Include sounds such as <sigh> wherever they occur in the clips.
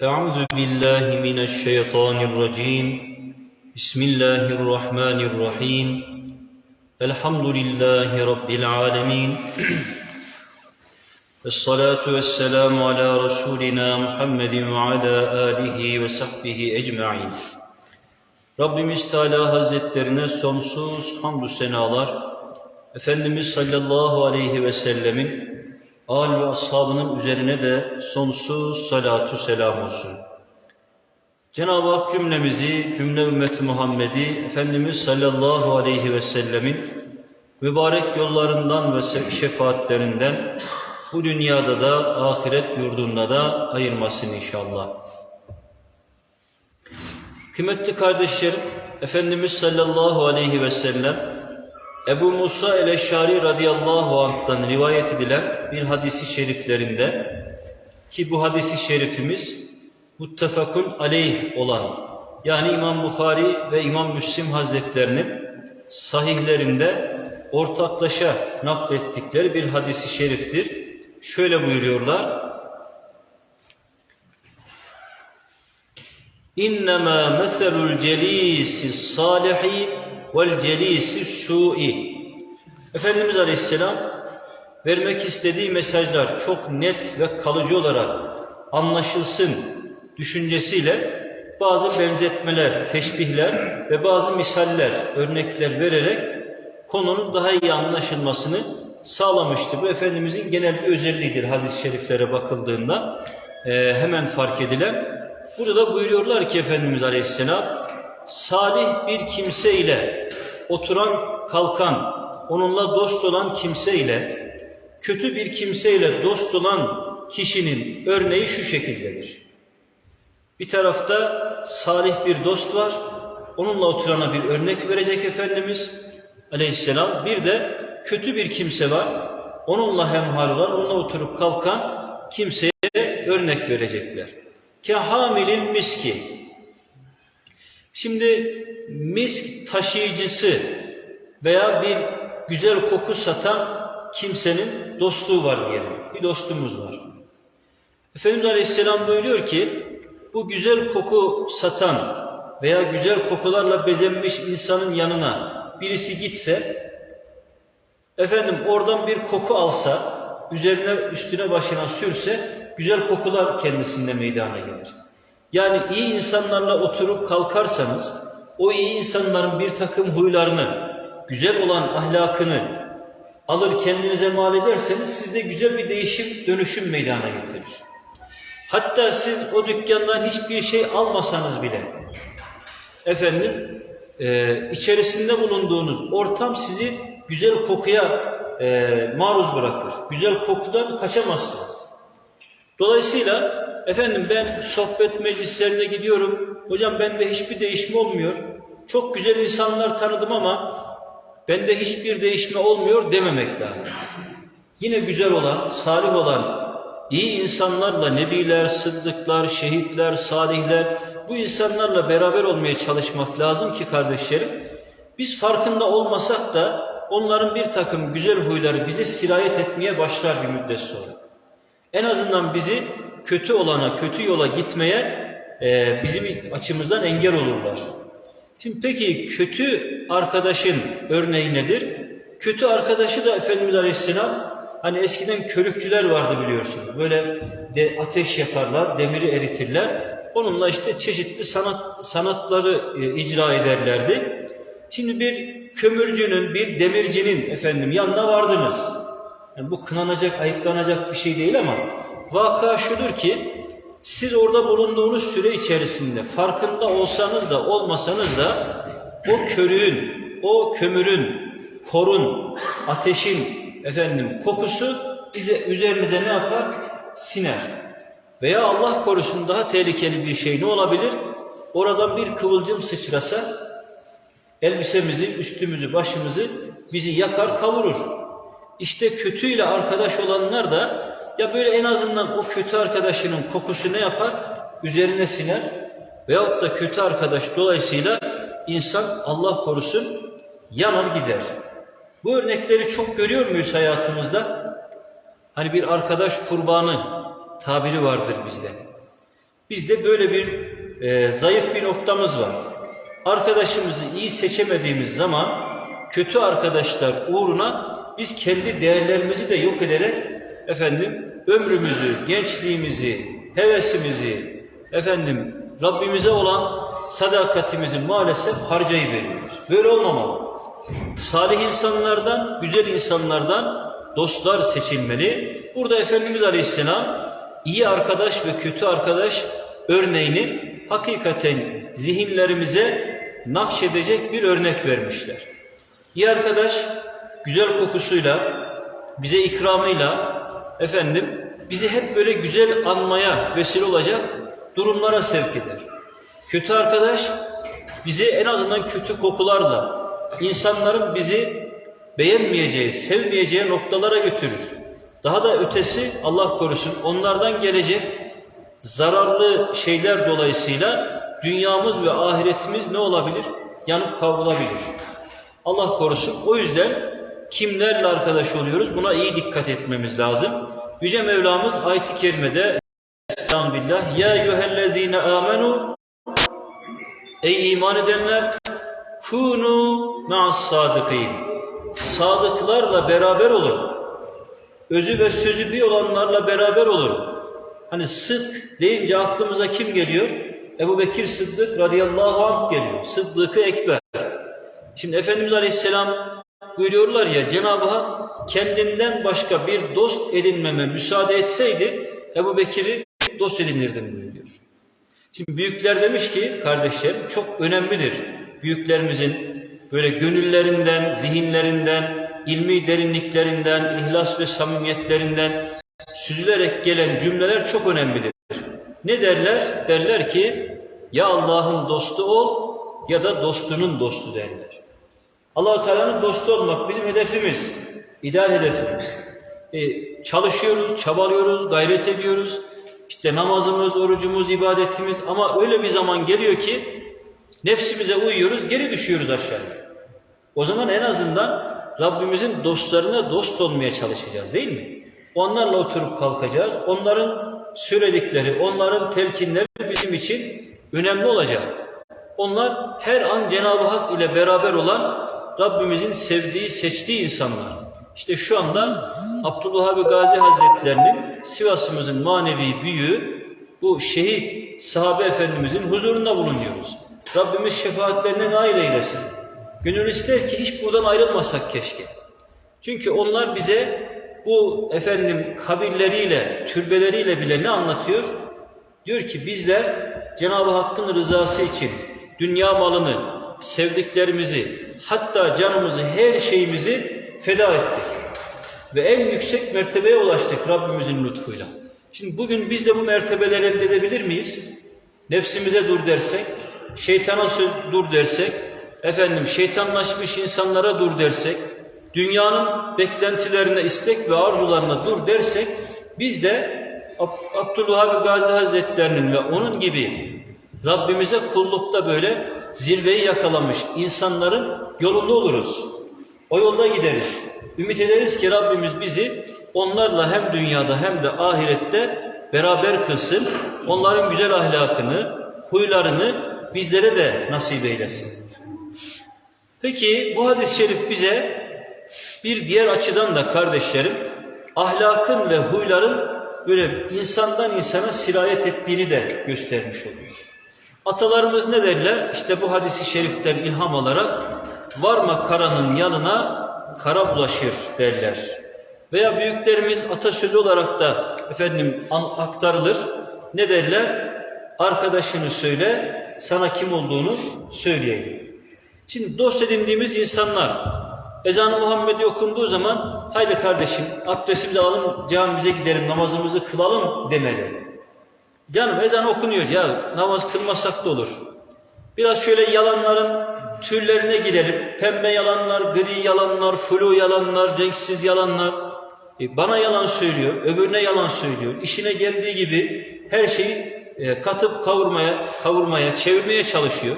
Euzu billahi mineşşeytanirracim. Bismillahirrahmanirrahim. Elhamdülillahi rabbil alamin. <clears throat> Esselatu vesselamu ala Resulina Muhammedin ve ala alihi ve sahbihi ecmain. Rabbimiz Teala Hazretlerine sonsuz hamdü senalar, Efendimiz sallallahu aleyhi ve sellemin âl ve ashabının üzerine de sonsuz salatu selam olsun. Cenab-ı Hak cümlemizi, cümle ümmeti Muhammed'i Efendimiz sallallahu aleyhi ve sellemin mübarek yollarından ve şefaatlerinden bu dünyada da ahiret yurdunda da ayırmasın inşallah. Kıymetli kardeşlerim, Efendimiz sallallahu aleyhi ve sellem Ebu Musa el-Eşşari radıyallahu anh'tan rivayet edilen bir hadisi şeriflerinde ki bu hadisi şerifimiz muttefakun aleyh olan yani İmam Bukhari ve İmam Müslim Hazretlerinin sahihlerinde ortaklaşa naklettikleri bir hadisi şeriftir. Şöyle buyuruyorlar. İnnemâ meselul celîsi sâlihi vel celîsi su'i. Efendimiz Aleyhisselam vermek istediği mesajlar çok net ve kalıcı olarak anlaşılsın düşüncesiyle bazı benzetmeler, teşbihler ve bazı misaller, örnekler vererek konunun daha iyi anlaşılmasını sağlamıştı. Bu Efendimizin genel bir özelliğidir hadis-i şeriflere bakıldığında e, hemen fark edilen. Burada da buyuruyorlar ki Efendimiz Aleyhisselam salih bir kimse ile oturan kalkan, onunla dost olan kimse ile kötü bir kimse ile dost olan kişinin örneği şu şekildedir. Bir tarafta salih bir dost var, onunla oturana bir örnek verecek Efendimiz Aleyhisselam. Bir de kötü bir kimse var, onunla hemhal olan, onunla oturup kalkan kimseye örnek verecekler. Kehamilin miski. Şimdi misk taşıyıcısı veya bir güzel koku satan kimsenin dostluğu var diyelim. Bir dostumuz var. Efendimiz Aleyhisselam buyuruyor ki bu güzel koku satan veya güzel kokularla bezenmiş insanın yanına birisi gitse efendim oradan bir koku alsa üzerine üstüne başına sürse güzel kokular kendisinde meydana gelir. Yani iyi insanlarla oturup kalkarsanız o iyi insanların bir takım huylarını, güzel olan ahlakını alır kendinize mal ederseniz sizde güzel bir değişim, dönüşüm meydana getirir. Hatta siz o dükkandan hiçbir şey almasanız bile efendim e, içerisinde bulunduğunuz ortam sizi güzel kokuya e, maruz bırakır. Güzel kokudan kaçamazsınız. Dolayısıyla efendim ben sohbet meclislerine gidiyorum. Hocam bende hiçbir değişme olmuyor. Çok güzel insanlar tanıdım ama bende hiçbir değişme olmuyor dememek lazım. Yine güzel olan, salih olan, iyi insanlarla nebiler, sıddıklar, şehitler, salihler bu insanlarla beraber olmaya çalışmak lazım ki kardeşlerim biz farkında olmasak da onların bir takım güzel huyları bize sirayet etmeye başlar bir müddet sonra. En azından bizi kötü olana, kötü yola gitmeye e, bizim açımızdan engel olurlar. Şimdi peki kötü arkadaşın örneği nedir? Kötü arkadaşı da Efendimiz Aleyhisselam hani eskiden körükçüler vardı biliyorsunuz. Böyle de ateş yaparlar, demiri eritirler. Onunla işte çeşitli sanat sanatları e, icra ederlerdi. Şimdi bir kömürcünün, bir demircinin efendim yanına vardınız. Yani bu kınanacak, ayıplanacak bir şey değil ama vaka şudur ki siz orada bulunduğunuz süre içerisinde farkında olsanız da olmasanız da o körüğün, o kömürün, korun, ateşin efendim kokusu bize üzerinize ne yapar? Siner. Veya Allah korusun daha tehlikeli bir şey ne olabilir? Oradan bir kıvılcım sıçrasa elbisemizi, üstümüzü, başımızı bizi yakar, kavurur. İşte kötüyle arkadaş olanlar da ya böyle en azından o kötü arkadaşının kokusu ne yapar? Üzerine siner. Veyahut da kötü arkadaş dolayısıyla insan Allah korusun yanar gider. Bu örnekleri çok görüyor muyuz hayatımızda? Hani bir arkadaş kurbanı tabiri vardır bizde. Bizde böyle bir e, zayıf bir noktamız var. Arkadaşımızı iyi seçemediğimiz zaman kötü arkadaşlar uğruna biz kendi değerlerimizi de yok ederek efendim ömrümüzü, gençliğimizi, hevesimizi efendim Rabbimize olan sadakatimizi maalesef harcayıveriyoruz. Böyle olmamalı. Salih insanlardan, güzel insanlardan dostlar seçilmeli. Burada Efendimiz Aleyhisselam iyi arkadaş ve kötü arkadaş örneğini hakikaten zihinlerimize nakşedecek bir örnek vermişler. İyi arkadaş güzel kokusuyla, bize ikramıyla efendim bizi hep böyle güzel anmaya vesile olacak durumlara sevk eder. Kötü arkadaş bizi en azından kötü kokularla insanların bizi beğenmeyeceği, sevmeyeceği noktalara götürür. Daha da ötesi Allah korusun onlardan gelecek zararlı şeyler dolayısıyla dünyamız ve ahiretimiz ne olabilir? Yanıp kavrulabilir. Allah korusun. O yüzden kimlerle arkadaş oluyoruz? Buna iyi dikkat etmemiz lazım. Yüce Mevlamız ayet-i kerimede Estağfirullah. Ya eyyühellezine amenu Ey iman edenler kunu ma'as sadıkîn. Sadıklarla beraber olun. Özü ve sözü bir olanlarla beraber olun. Hani sıdk deyince aklımıza kim geliyor? Ebu Bekir Sıddık radıyallahu anh geliyor. Sıddık-ı Ekber. Şimdi Efendimiz Aleyhisselam buyuruyorlar ya Cenab-ı Hak kendinden başka bir dost edinmeme müsaade etseydi Ebu Bekir'i dost edinirdim buyuruyor. Şimdi büyükler demiş ki kardeşlerim çok önemlidir. Büyüklerimizin böyle gönüllerinden, zihinlerinden, ilmi derinliklerinden, ihlas ve samimiyetlerinden süzülerek gelen cümleler çok önemlidir. Ne derler? Derler ki ya Allah'ın dostu ol ya da dostunun dostu derler. Allah Teala'nın dostu olmak bizim hedefimiz, ideal hedefimiz. E, çalışıyoruz, çabalıyoruz, gayret ediyoruz. İşte namazımız, orucumuz, ibadetimiz ama öyle bir zaman geliyor ki nefsimize uyuyoruz, geri düşüyoruz aşağıya. O zaman en azından Rabbimizin dostlarına dost olmaya çalışacağız değil mi? Onlarla oturup kalkacağız. Onların söyledikleri, onların telkinleri bizim için önemli olacak. Onlar her an Cenab-ı Hak ile beraber olan Rabbimizin sevdiği, seçtiği insanlar. İşte şu anda Abdullah abi Gazi Hazretlerinin Sivas'ımızın manevi büyüğü bu şehit sahabe efendimizin huzurunda bulunuyoruz. Rabbimiz şefaatlerine nail eylesin. Gönül ister ki hiç buradan ayrılmasak keşke. Çünkü onlar bize bu efendim kabirleriyle, türbeleriyle bile ne anlatıyor? Diyor ki bizler Cenab-ı Hakk'ın rızası için dünya malını, sevdiklerimizi, hatta canımızı, her şeyimizi feda ettik. Ve en yüksek mertebeye ulaştık Rabbimizin lütfuyla. Şimdi bugün biz de bu mertebeleri elde edebilir miyiz? Nefsimize dur dersek, şeytana dur dersek, efendim şeytanlaşmış insanlara dur dersek, dünyanın beklentilerine, istek ve arzularına dur dersek, biz de Ab- Abdülvahab Gazi Hazretlerinin ve onun gibi Rabbimize kullukta böyle zirveyi yakalamış insanların yolunda oluruz. O yolda gideriz. Ümit ederiz ki Rabbimiz bizi onlarla hem dünyada hem de ahirette beraber kılsın. Onların güzel ahlakını, huylarını bizlere de nasip eylesin. Peki bu hadis-i şerif bize bir diğer açıdan da kardeşlerim ahlakın ve huyların böyle insandan insana sirayet ettiğini de göstermiş oluyor. Atalarımız ne derler? İşte bu hadisi şeriften ilham alarak varma karanın yanına kara bulaşır derler. Veya büyüklerimiz atasözü olarak da efendim aktarılır. Ne derler? Arkadaşını söyle, sana kim olduğunu söyleyeyim. Şimdi dost edindiğimiz insanlar ezan-ı Muhammedi okunduğu zaman haydi kardeşim abdestimizi alalım camimize gidelim namazımızı kılalım demeli. Canım ezan okunuyor ya namaz kılmasak da olur. Biraz şöyle yalanların türlerine gidelim. Pembe yalanlar, gri yalanlar, flu yalanlar, renksiz yalanlar. E, bana yalan söylüyor, öbürüne yalan söylüyor. İşine geldiği gibi her şeyi e, katıp kavurmaya, kavurmaya, çevirmeye çalışıyor.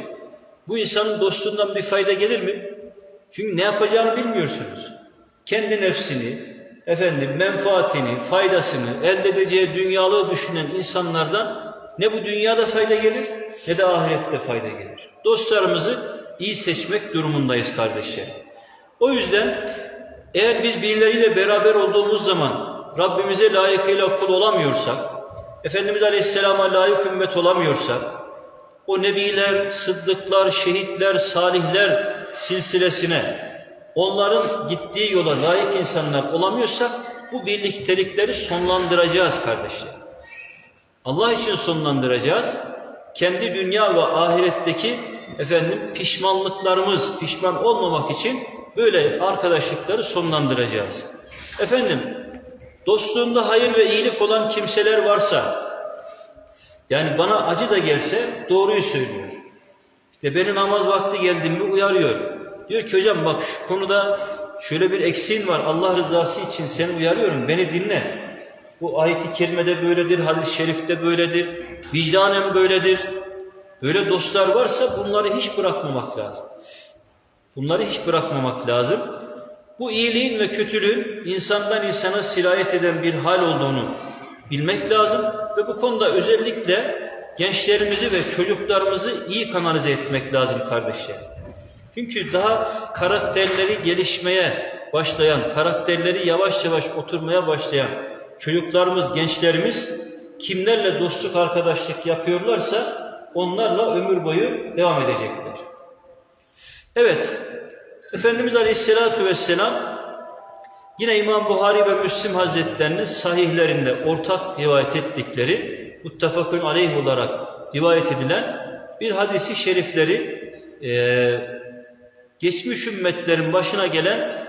Bu insanın dostluğundan bir fayda gelir mi? Çünkü ne yapacağını bilmiyorsunuz. Kendi nefsini, efendim menfaatini, faydasını, elde edeceği dünyalığı düşünen insanlardan ne bu dünyada fayda gelir ne de ahirette fayda gelir. Dostlarımızı iyi seçmek durumundayız kardeşlerim. O yüzden eğer biz birileriyle beraber olduğumuz zaman Rabbimize layıkıyla kul olamıyorsak, Efendimiz Aleyhisselam'a layık ümmet olamıyorsak, o nebiler, sıddıklar, şehitler, salihler silsilesine, onların gittiği yola layık insanlar olamıyorsak, bu birliktelikleri sonlandıracağız kardeşler. Allah için sonlandıracağız. Kendi dünya ve ahiretteki efendim pişmanlıklarımız, pişman olmamak için böyle arkadaşlıkları sonlandıracağız. Efendim, dostluğunda hayır ve iyilik olan kimseler varsa, yani bana acı da gelse doğruyu söylüyor. İşte benim namaz vakti geldi uyarıyor. Diyor ki hocam bak şu konuda şöyle bir eksiğin var. Allah rızası için seni uyarıyorum. Beni dinle. Bu ayet-i kerimede böyledir, hadis-i şerifte böyledir, vicdanen böyledir. Böyle dostlar varsa bunları hiç bırakmamak lazım. Bunları hiç bırakmamak lazım. Bu iyiliğin ve kötülüğün insandan insana sirayet eden bir hal olduğunu bilmek lazım ve bu konuda özellikle gençlerimizi ve çocuklarımızı iyi kanalize etmek lazım kardeşlerim. Çünkü daha karakterleri gelişmeye başlayan, karakterleri yavaş yavaş oturmaya başlayan çocuklarımız, gençlerimiz kimlerle dostluk, arkadaşlık yapıyorlarsa onlarla ömür boyu devam edecekler. Evet, Efendimiz Aleyhisselatü Vesselam yine İmam Buhari ve Müslim Hazretlerinin sahihlerinde ortak rivayet ettikleri muttefakun aleyh olarak rivayet edilen bir hadisi şerifleri e, geçmiş ümmetlerin başına gelen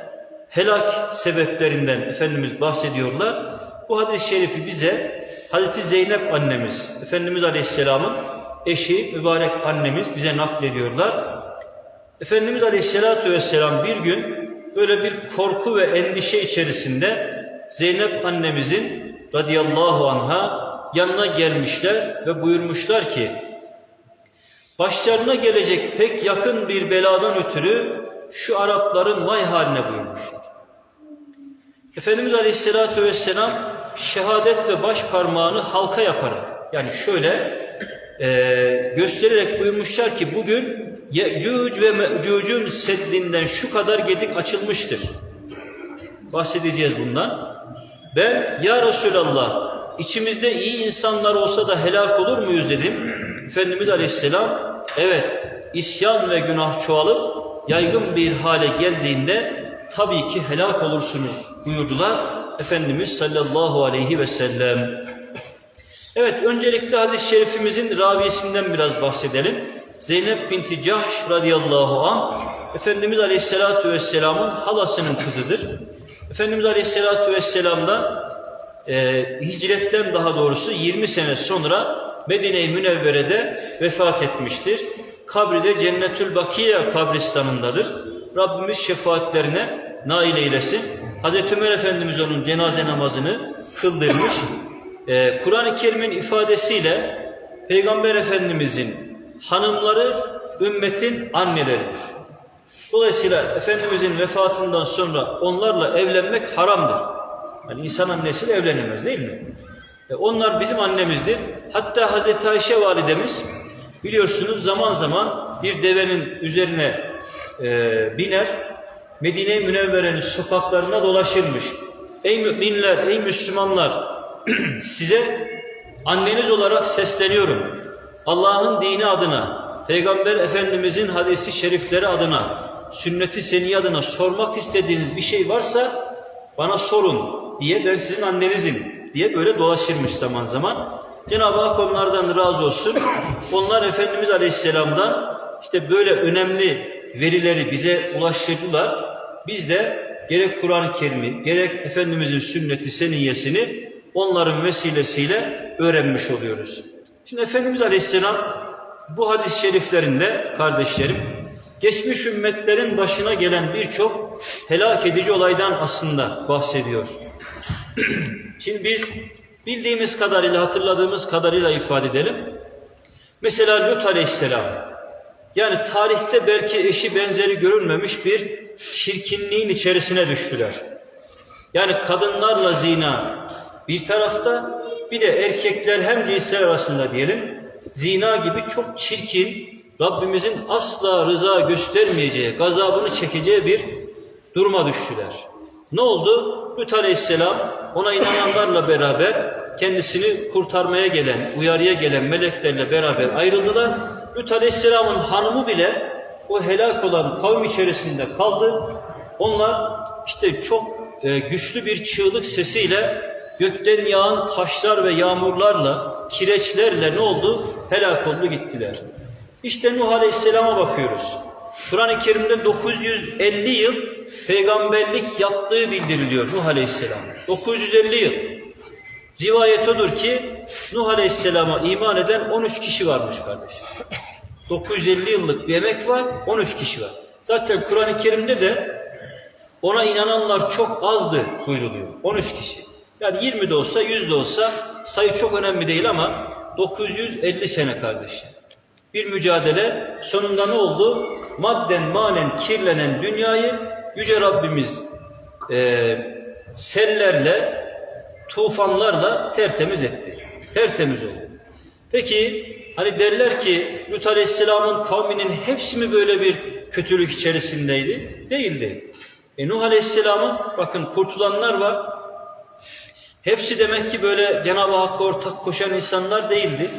helak sebeplerinden Efendimiz bahsediyorlar. Bu hadis-i şerifi bize Hazreti Zeynep annemiz, Efendimiz Aleyhisselam'ın eşi, mübarek annemiz bize naklediyorlar. Efendimiz Aleyhisselatü Vesselam bir gün böyle bir korku ve endişe içerisinde Zeynep annemizin radıyallahu anha yanına gelmişler ve buyurmuşlar ki başlarına gelecek pek yakın bir beladan ötürü şu Arapların vay haline buyurmuşlar. Efendimiz Aleyhisselatü Vesselam şehadet ve baş parmağını halka yaparak yani şöyle e, göstererek buyurmuşlar ki bugün Yecüc ve Mecüc'ün seddinden şu kadar gedik açılmıştır. Bahsedeceğiz bundan. Ben ya Resulallah içimizde iyi insanlar olsa da helak olur muyuz dedim. Efendimiz Aleyhisselam evet isyan ve günah çoğalıp yaygın bir hale geldiğinde tabii ki helak olursunuz buyurdular Efendimiz sallallahu aleyhi ve sellem. Evet öncelikle hadis-i şerifimizin ravisinden biraz bahsedelim. Zeynep binti Cahş radıyallahu an Efendimiz aleyhissalatu vesselamın halasının kızıdır. Efendimiz aleyhissalatu vesselam'dan e, hicretten daha doğrusu 20 sene sonra Medine-i Münevvere'de vefat etmiştir. Kabri de Cennetül Bakiye kabristanındadır. Rabbimiz şefaatlerine nail eylesin. Hazreti Ömer Efendimiz onun cenaze namazını kıldırmış. Ee, Kur'an-ı Kerim'in ifadesiyle Peygamber Efendimizin hanımları ümmetin anneleridir. Dolayısıyla Efendimizin vefatından sonra onlarla evlenmek haramdır. Yani insan annesiyle evlenemez değil mi? E onlar bizim annemizdir. Hatta Hazreti Ayşe validemiz biliyorsunuz zaman zaman bir devenin üzerine e, biner, Medine-i Münevvere'nin sokaklarına dolaşırmış. Ey müminler, ey Müslümanlar <clears throat> size anneniz olarak sesleniyorum. Allah'ın dini adına, Peygamber Efendimizin hadisi şerifleri adına, sünneti adına sormak istediğiniz bir şey varsa bana sorun diye ben sizin annenizim diye böyle dolaşırmış zaman zaman. Cenab-ı Hak onlardan razı olsun. Onlar Efendimiz Aleyhisselam'dan işte böyle önemli verileri bize ulaştırdılar. Biz de gerek Kur'an-ı Kerim'i, gerek Efendimizin sünneti seniyyesini onların vesilesiyle öğrenmiş oluyoruz. Şimdi Efendimiz Aleyhisselam bu hadis-i şeriflerinde kardeşlerim geçmiş ümmetlerin başına gelen birçok helak edici olaydan aslında bahsediyor. <clears throat> Şimdi biz bildiğimiz kadarıyla, hatırladığımız kadarıyla ifade edelim. Mesela Lut Aleyhisselam, yani tarihte belki eşi benzeri görülmemiş bir çirkinliğin içerisine düştüler. Yani kadınlarla zina bir tarafta, bir de erkekler hem cinsler arasında diyelim zina gibi çok çirkin Rabbimizin asla rıza göstermeyeceği, gazabını çekeceği bir duruma düştüler. Ne oldu? Lut Aleyhisselam ona inananlarla beraber kendisini kurtarmaya gelen, uyarıya gelen meleklerle beraber ayrıldılar. Lut Aleyhisselam'ın hanımı bile o helak olan kavim içerisinde kaldı. Onlar işte çok e, güçlü bir çığlık sesiyle gökten yağan taşlar ve yağmurlarla, kireçlerle ne oldu? Helak oldu gittiler. İşte Nuh Aleyhisselam'a bakıyoruz. Kur'an-ı Kerim'de 950 yıl peygamberlik yaptığı bildiriliyor Nuh Aleyhisselam. 950 yıl. Rivayet odur ki Nuh Aleyhisselam'a iman eden 13 kişi varmış kardeşim. 950 yıllık bir emek var, 13 kişi var. Zaten Kur'an-ı Kerim'de de ona inananlar çok azdı buyruluyor. 13 kişi. Yani 20 de olsa 100 de olsa sayı çok önemli değil ama 950 sene kardeşler. Bir mücadele sonunda ne oldu? Madden manen kirlenen dünyayı Yüce Rabbimiz e, sellerle, tufanlarla tertemiz etti. Tertemiz oldu. Peki hani derler ki Lut Aleyhisselam'ın kavminin hepsi mi böyle bir kötülük içerisindeydi? Değildi. E Nuh Aleyhisselam'ın bakın kurtulanlar var. Hepsi demek ki böyle Cenab-ı Hakk'a ortak koşan insanlar değildi.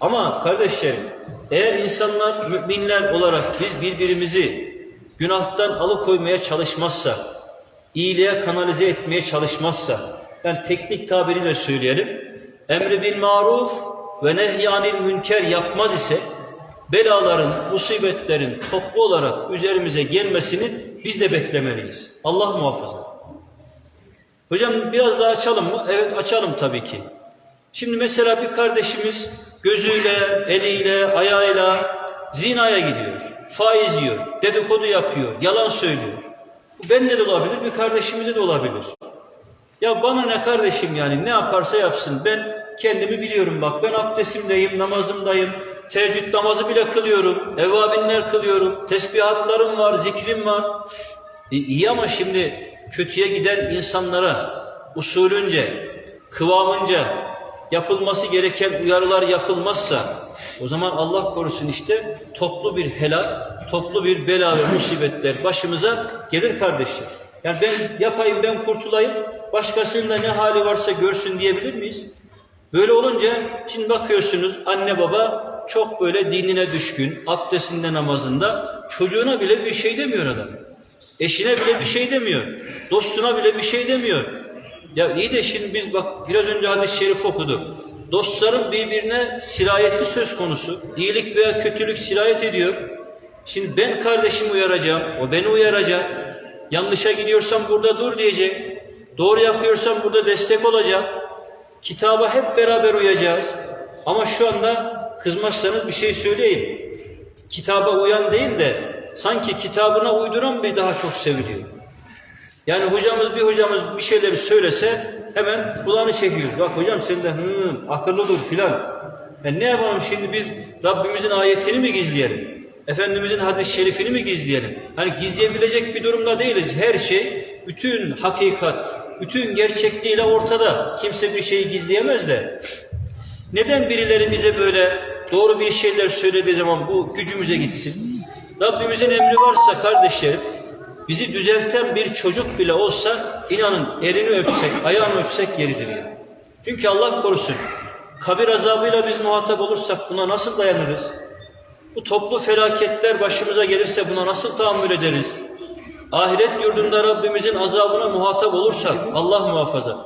Ama kardeşlerim eğer insanlar müminler olarak biz birbirimizi günahtan alıkoymaya çalışmazsa, iyiliğe kanalize etmeye çalışmazsa, yani teknik tabiriyle söyleyelim, emri bil maruf ve nehyanil münker yapmaz ise belaların, musibetlerin toplu olarak üzerimize gelmesini biz de beklemeliyiz. Allah muhafaza. Hocam biraz daha açalım mı? Evet açalım tabii ki. Şimdi mesela bir kardeşimiz gözüyle, eliyle, ayağıyla zinaya gidiyor. Faiz yiyor, dedikodu yapıyor, yalan söylüyor. Bu bende de olabilir, bir kardeşimize de olabilir. Ya bana ne kardeşim yani ne yaparsa yapsın. Ben kendimi biliyorum bak. Ben abdestimdeyim, namazımdayım. Teheccüd namazı bile kılıyorum. Evvabinler kılıyorum. Tesbihatlarım var, zikrim var. E, iyi ama şimdi kötüye giden insanlara usulünce, kıvamınca yapılması gereken uyarılar yapılmazsa o zaman Allah korusun işte toplu bir helal, toplu bir bela ve musibetler başımıza gelir kardeşler. Yani ben yapayım, ben kurtulayım, başkasının da ne hali varsa görsün diyebilir miyiz? Böyle olunca şimdi bakıyorsunuz anne baba çok böyle dinine düşkün, abdestinde namazında çocuğuna bile bir şey demiyor adam. Eşine bile bir şey demiyor. Dostuna bile bir şey demiyor. Ya iyi de şimdi biz bak biraz önce hadis-i şerif okuduk. Dostların birbirine sirayeti söz konusu. İyilik veya kötülük sirayet ediyor. Şimdi ben kardeşimi uyaracağım, o beni uyaracak. Yanlışa gidiyorsam burada dur diyecek. Doğru yapıyorsam burada destek olacak. Kitaba hep beraber uyacağız. Ama şu anda kızmazsanız bir şey söyleyeyim. Kitaba uyan değil de sanki kitabına uyduran bir daha çok seviliyor. Yani hocamız bir hocamız bir şeyleri söylese hemen kulağını çekiyor. Bak hocam sen de hı, akıllı dur filan. E ne yapalım şimdi biz Rabbimizin ayetini mi gizleyelim? Efendimizin hadis-i şerifini mi gizleyelim? Hani gizleyebilecek bir durumda değiliz. Her şey, bütün hakikat, bütün gerçekliğiyle ortada. Kimse bir şeyi gizleyemez de. Neden birileri bize böyle doğru bir şeyler söylediği zaman bu gücümüze gitsin? Rabbimizin emri varsa kardeşlerim, bizi düzelten bir çocuk bile olsa inanın elini öpsek, ayağını öpsek yeridir ya. Çünkü Allah korusun kabir azabıyla biz muhatap olursak buna nasıl dayanırız? Bu toplu felaketler başımıza gelirse buna nasıl tahammül ederiz? Ahiret yurdunda Rabbimizin azabına muhatap olursak Allah muhafaza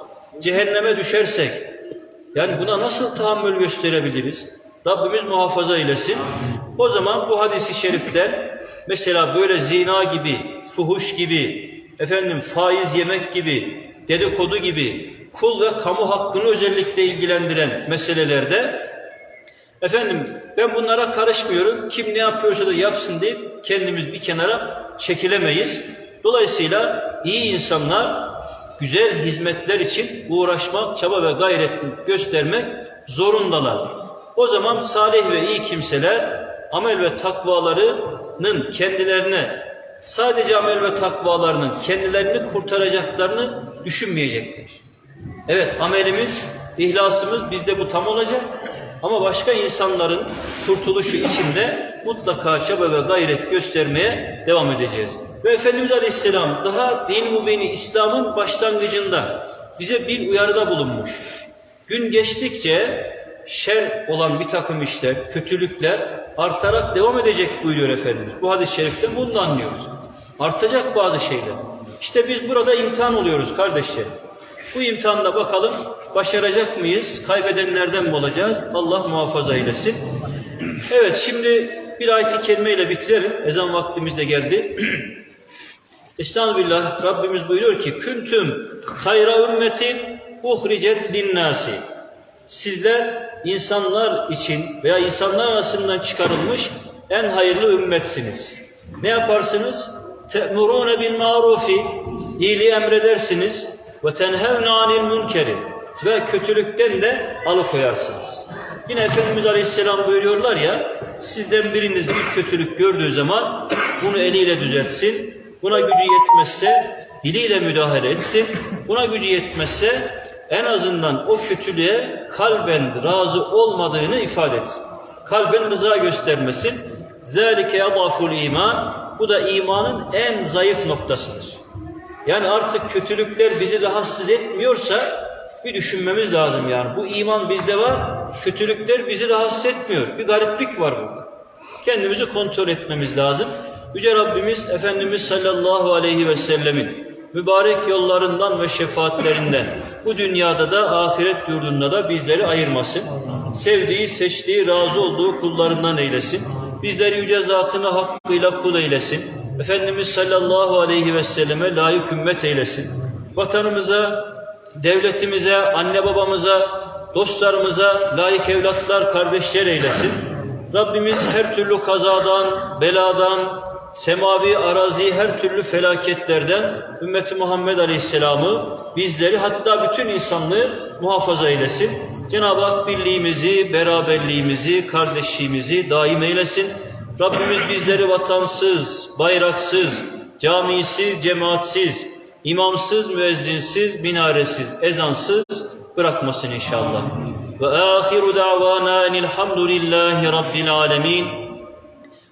cehenneme düşersek yani buna nasıl tahammül gösterebiliriz? Rabbimiz muhafaza eylesin. O zaman bu hadisi şeriften mesela böyle zina gibi, fuhuş gibi, efendim faiz yemek gibi, dedikodu gibi, kul ve kamu hakkını özellikle ilgilendiren meselelerde efendim ben bunlara karışmıyorum. Kim ne yapıyorsa da yapsın deyip kendimiz bir kenara çekilemeyiz. Dolayısıyla iyi insanlar güzel hizmetler için uğraşmak, çaba ve gayret göstermek zorundalar. O zaman salih ve iyi kimseler amel ve takvalarının kendilerine sadece amel ve takvalarının kendilerini kurtaracaklarını düşünmeyecekler. Evet amelimiz İhlasımız bizde bu tam olacak. Ama başka insanların kurtuluşu içinde mutlaka çaba ve gayret göstermeye devam edeceğiz. Ve Efendimiz Aleyhisselam daha din mubini İslam'ın başlangıcında bize bir uyarıda bulunmuş. Gün geçtikçe şer olan bir takım işler, kötülükler artarak devam edecek buyuruyor Efendimiz. Bu hadis-i şeriften bunu anlıyoruz. Artacak bazı şeyler. İşte biz burada imtihan oluyoruz kardeşler. Bu imtihanda bakalım başaracak mıyız? Kaybedenlerden mi olacağız? Allah muhafaza eylesin. Evet şimdi bir ayet-i kerimeyle bitirelim. Ezan vaktimiz de geldi. <clears throat> Estağfirullah Rabbimiz buyuruyor ki Küntüm hayra ümmetin uhricet linnâsi Sizler insanlar için veya insanlar arasından çıkarılmış en hayırlı ümmetsiniz. Ne yaparsınız? Te'murûne bil marufi iyiliği emredersiniz ve tenhevne anil münkeri ve kötülükten de alıkoyarsınız. Yine Efendimiz Aleyhisselam buyuruyorlar ya sizden biriniz bir kötülük gördüğü zaman bunu eliyle düzeltsin. Buna gücü yetmezse diliyle müdahale etsin. Buna gücü yetmezse en azından o kötülüğe kalben razı olmadığını ifade etsin. Kalben rıza göstermesin. Zalike yadaful iman. Bu da imanın en zayıf noktasıdır. Yani artık kötülükler bizi rahatsız etmiyorsa bir düşünmemiz lazım yani. Bu iman bizde var, kötülükler bizi rahatsız etmiyor. Bir gariplik var burada. Kendimizi kontrol etmemiz lazım. Yüce Rabbimiz Efendimiz sallallahu aleyhi ve sellemin mübarek yollarından ve şefaatlerinden bu dünyada da ahiret yurdunda da bizleri ayırmasın. Sevdiği, seçtiği, razı olduğu kullarından eylesin. Bizleri yüce zatına hakkıyla kul eylesin. Efendimiz sallallahu aleyhi ve selleme layık ümmet eylesin. Vatanımıza, devletimize, anne babamıza, dostlarımıza layık evlatlar, kardeşler eylesin. Rabbimiz her türlü kazadan, beladan, semavi, arazi her türlü felaketlerden ümmeti Muhammed Aleyhisselam'ı, bizleri hatta bütün insanlığı muhafaza eylesin. Cenab-ı Hak birliğimizi, beraberliğimizi, kardeşliğimizi daim eylesin. Rabbimiz bizleri vatansız, bayraksız, camisiz, cemaatsiz, imamsız, müezzinsiz, minaresiz, ezansız bırakmasın inşallah. Ve ahiru da'vana enilhamdülillahi rabbil alemin.